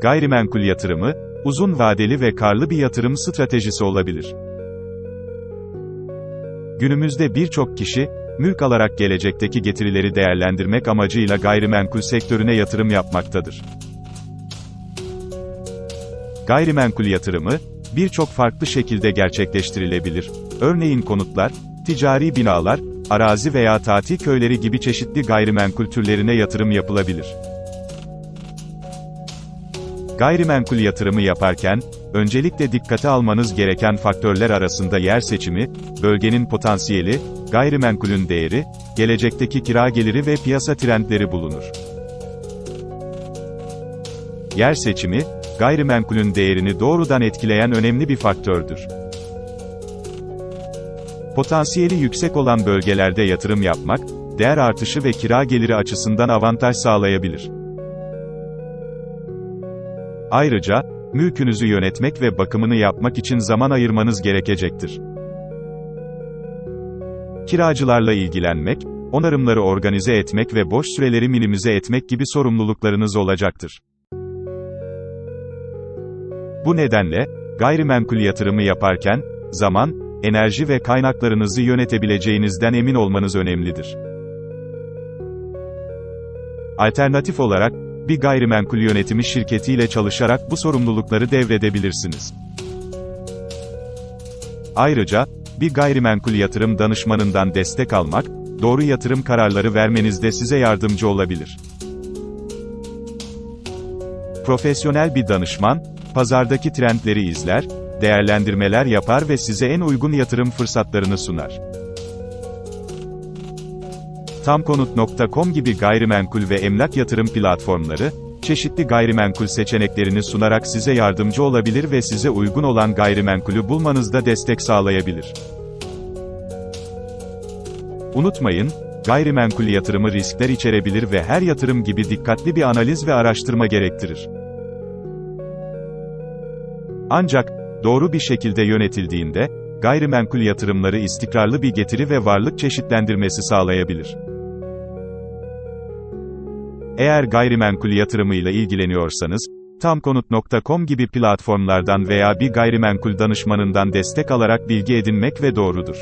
Gayrimenkul yatırımı, uzun vadeli ve karlı bir yatırım stratejisi olabilir. Günümüzde birçok kişi, mülk alarak gelecekteki getirileri değerlendirmek amacıyla gayrimenkul sektörüne yatırım yapmaktadır. Gayrimenkul yatırımı, birçok farklı şekilde gerçekleştirilebilir. Örneğin konutlar, ticari binalar, arazi veya tatil köyleri gibi çeşitli gayrimenkul türlerine yatırım yapılabilir. Gayrimenkul yatırımı yaparken, öncelikle dikkate almanız gereken faktörler arasında yer seçimi, bölgenin potansiyeli, gayrimenkulün değeri, gelecekteki kira geliri ve piyasa trendleri bulunur. Yer seçimi, gayrimenkulün değerini doğrudan etkileyen önemli bir faktördür. Potansiyeli yüksek olan bölgelerde yatırım yapmak, değer artışı ve kira geliri açısından avantaj sağlayabilir. Ayrıca, mülkünüzü yönetmek ve bakımını yapmak için zaman ayırmanız gerekecektir. Kiracılarla ilgilenmek, onarımları organize etmek ve boş süreleri minimize etmek gibi sorumluluklarınız olacaktır. Bu nedenle, gayrimenkul yatırımı yaparken, zaman, enerji ve kaynaklarınızı yönetebileceğinizden emin olmanız önemlidir. Alternatif olarak, bir gayrimenkul yönetimi şirketiyle çalışarak bu sorumlulukları devredebilirsiniz. Ayrıca, bir gayrimenkul yatırım danışmanından destek almak, doğru yatırım kararları vermenizde size yardımcı olabilir. Profesyonel bir danışman, pazardaki trendleri izler, değerlendirmeler yapar ve size en uygun yatırım fırsatlarını sunar. Tamkonut.com gibi gayrimenkul ve emlak yatırım platformları, çeşitli gayrimenkul seçeneklerini sunarak size yardımcı olabilir ve size uygun olan gayrimenkulü bulmanızda destek sağlayabilir. Unutmayın, gayrimenkul yatırımı riskler içerebilir ve her yatırım gibi dikkatli bir analiz ve araştırma gerektirir. Ancak, doğru bir şekilde yönetildiğinde, gayrimenkul yatırımları istikrarlı bir getiri ve varlık çeşitlendirmesi sağlayabilir. Eğer gayrimenkul yatırımıyla ilgileniyorsanız, tamkonut.com gibi platformlardan veya bir gayrimenkul danışmanından destek alarak bilgi edinmek ve doğrudur.